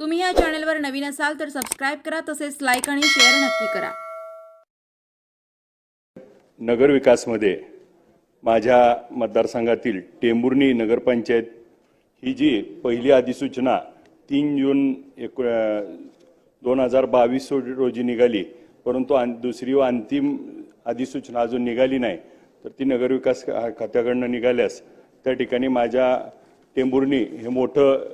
तुम्ही या चॅनलवर नवीन असाल तर सबस्क्राईब करा तसेच लाईक आणि शेअर नक्की करा. नगरविकासमध्ये माझ्या मतदारसंघातील टेंभुर्णी नगरपंचायत ही जी पहिली अधिसूचना तीन जून एक दोन हजार बावीस रोजी निघाली परंतु अन- दुसरी व अंतिम अधिसूचना अजून निघाली नाही तर ती नगरविकास खात्याकडनं निघाल्यास त्या ठिकाणी माझ्या टेंभुर्णी हे मोठं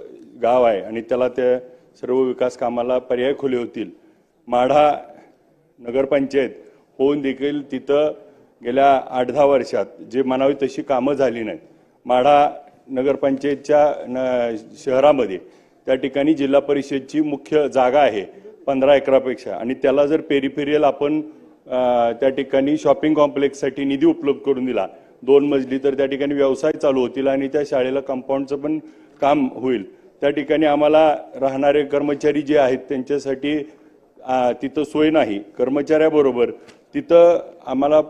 गाव आहे आणि त्याला त्या सर्व विकास कामाला पर्याय खुले होतील. माढा नगरपंचायत होऊन देखील तिथं गेल्या आठ दहा वर्षात जे म्हणावी तशी कामं झाली नाहीत. माढा नगरपंचायतच्या न शहरामध्ये त्या ठिकाणी जिल्हा परिषदची मुख्य जागा आहे पंधरा एकरापेक्षा. आणि त्याला जर पेरिफेरियल आपण त्या ठिकाणी शॉपिंग कॉम्प्लेक्ससाठी निधी उपलब्ध करून दिला दोन मजली तर त्या ठिकाणी व्यवसाय चालू होतील आणि त्या शाळेला कंपाऊंडचं पण काम होईल. त्या ठिकाणी आम्हाला राहणारे कर्मचारी जे आहेत त्यांच्यासाठी तिथं सोय नाही. कर्मचाऱ्याबरोबर तिथं आम्हाला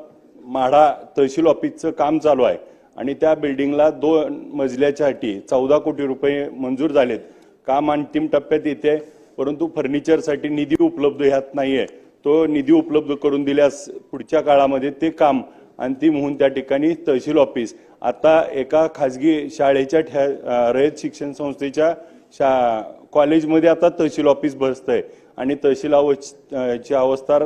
माढा तहसील ऑफिसचं काम चालू आहे. आणि त्या बिल्डिंगला दोन मजल्याच्यासाठी चौदा कोटी रुपये मंजूर झालेत. काम अंतिम टप्प्यात येते परंतु फर्निचरसाठी निधी उपलब्ध ह्यात नाही आहे तो निधी उपलब्ध करून दिल्यास पुढच्या काळामध्ये ते काम अंतिम होऊन त्या ठिकाणी तहसील ऑफिस. आता एका खाजगी शाळेच्या ठ्या रयत शिक्षण संस्थेच्या शा कॉलेजमध्ये आता तहसील ऑफिस बसतंय. आणि तहसील अव- ची अवस्था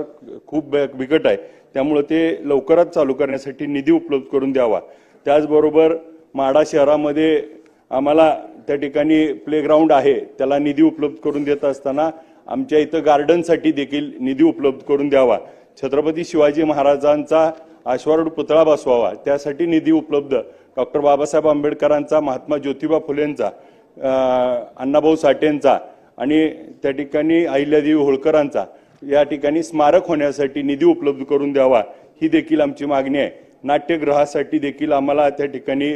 खूप बिकट आहे. त्यामुळं ते लवकरच चालू करण्यासाठी निधी उपलब्ध करून द्यावा. त्याचबरोबर माढा शहरामध्ये आम्हाला त्या ठिकाणी प्लेग्राऊंड आहे. त्याला निधी उपलब्ध करून देत असताना आमच्या इथं गार्डनसाठी देखील निधी उपलब्ध करून द्यावा. छत्रपती शिवाजी महाराजांचा आश्वारूढ पुतळा बसवावा. त्यासाठी निधी उपलब्ध. डॉक्टर बाबासाहेब आंबेडकरांचा महात्मा ज्योतिबा फुलेंचा अण्णाभाऊ साठेंचा आणि त्या ठिकाणी अहिल्यादेवी होळकरांचा या ठिकाणी स्मारक होण्यासाठी निधी उपलब्ध करून द्यावा ही देखील आमची मागणी आहे. नाट्यगृहासाठी देखील आम्हाला त्या ठिकाणी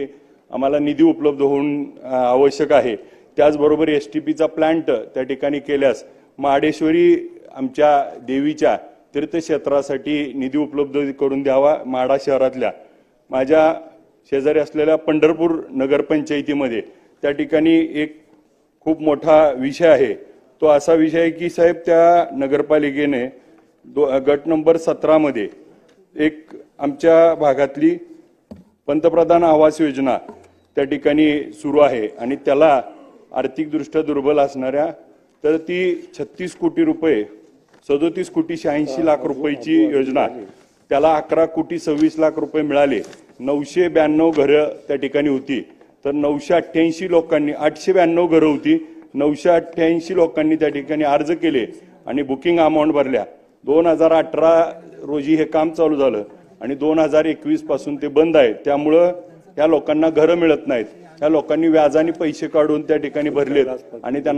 आम्हाला निधी उपलब्ध होऊन आवश्यक आहे. त्याचबरोबर एस टी पीचा प्लांट त्या ठिकाणी केल्यास महाडेश्वरी आमच्या देवीच्या तीर्थक्षेत्रासाठी निधी उपलब्ध करून द्यावा माडा शहरातल्या. माझ्या शेजारी असलेल्या पंढरपूर नगरपंचायतीमध्ये त्या ठिकाणी एक खूप मोठा विषय आहे. तो असा विषय आहे की साहेब त्या नगरपालिकेने दो गट नंबर सतरामध्ये एक आमच्या भागातली पंतप्रधान आवास योजना त्या ठिकाणी सुरू आहे आणि त्याला आर्थिकदृष्ट्या दुर्बल असणाऱ्या तर ती छत्तीस कोटी रुपये सदोतीस कोटी शहाऐंशी लाख रुपयाची योजना त्याला अकरा कोटी सव्वीस लाख रुपये मिळाले. नऊशे ब्याण्णव घरं त्या ठिकाणी होती. तर नऊशे अठ्ठ्याऐंशी लोकांनी आठशे ब्याण्णव घरं होती. नऊशे अठ्ठ्याऐंशी लोकांनी त्या ठिकाणी अर्ज केले आणि बुकिंग अमाऊंट भरल्या. दोन हजार अठरा रोजी हे काम चालू झालं आणि दोन हजार एकवीसपासून ते बंद आहे. त्यामुळं या लोकांना घरं मिळत नाहीत. त्या लोकांनी व्याजाने पैसे काढून त्या ठिकाणी भरलेत आणि त्यांना